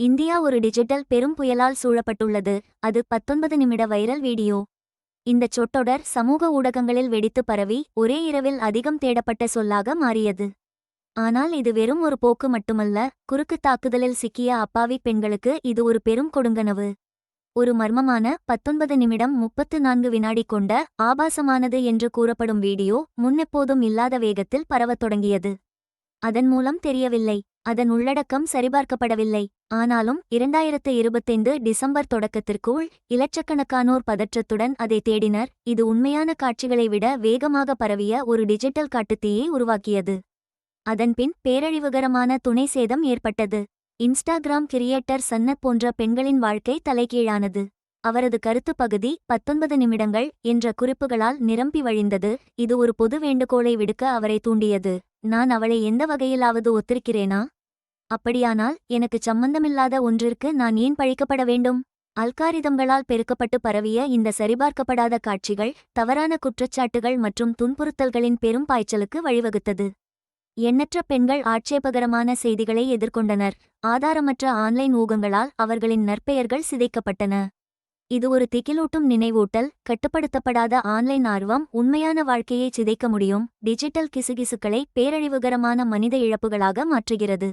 India ஒரு digital பெரும் புயலால் சூழப்பட்டுள்ளது. அது பத்தொன்பது நிமிட வைரல் வீடியோ. இந்தச் சொட்டொடர் சமூக ஊடகங்களில் வெடித்து பரவி ஒரே இரவில் அதிகம் தேடப்பட்ட சொல்லாக மாறியது. ஆனால் இது வெறும் ஒரு போக்கு மட்டுமல்ல குறுக்கு தாக்குதலில் சிக்கிய அப்பாவி பெண்களுக்கு இது ஒரு பெரும் கொடுங்கனவு. ஒரு மர்மமான பத்தொன்பது நிமிடம் முப்பத்து நான்கு வினாடி கொண்ட ஆபாசமானது என்று கூறப்படும் வீடியோ முன்னெப்போதும் இல்லாத வேகத்தில் பரவத் தொடங்கியது. அதன் மூலம் தெரியவில்லை. அதன் உள்ளடக்கம் சரிபார்க்கப்படவில்லை. ஆனாலும் இரண்டாயிரத்து இருபத்தைந்து டிசம்பர் தொடக்கத்திற்குள் இலட்சக்கணக்கானோர் பதற்றத்துடன் அதை தேடினர். இது உண்மையான காட்சிகளை விட வேகமாக பரவிய ஒரு டிஜிட்டல் காட்டுத்தீயை உருவாக்கியது. அதன்பின் பேரழிவுகரமான துணை சேதம் ஏற்பட்டது. இன்ஸ்டாகிராம் கிரியேட்டர் சன்னத் போன்ற பெண்களின் வாழ்க்கை தலைகீழானது. அவரது கருத்து பகுதி பத்தொன்பது நிமிடங்கள் என்ற குறிப்புகளால் நிரம்பி வழிந்தது. இது ஒரு பொது வேண்டுகோளை விடுக்க அவரை தூண்டியது. நான் அவளை எந்த வகையிலாவது ஒத்திருக்கிறேனா? அப்படியானால் எனக்கு சம்பந்தமில்லாத ஒன்றிற்கு நான் ஏன் பழிக்கப்பட வேண்டும்? அல்காரிதம்களால் பெருக்கப்பட்டு பரவிய இந்த சரிபார்க்கப்படாத காட்சிகள் தவறான குற்றச்சாட்டுகள் மற்றும் துன்புறுத்தல்களின் பெரும் பாய்ச்சலுக்கு வழிவகுத்தது. எண்ணற்ற பெண்கள் ஆட்சேபகரமான செய்திகளை எதிர்கொண்டனர். ஆதாரமற்ற ஆன்லைன் ஊகங்களால் அவர்களின் நற்பெயர்கள் சிதைக்கப்பட்டன. இது ஒரு திகிலூட்டும் நினைவூட்டல் கட்டுப்படுத்தப்படாத ஆன்லைன் ஆர்வம் உண்மையான வாழ்க்கையை சிதைக்க முடியும் டிஜிட்டல் கிசுகிசுக்களை பேரழிவுகரமான மனித இழப்புகளாக மாற்றுகிறது.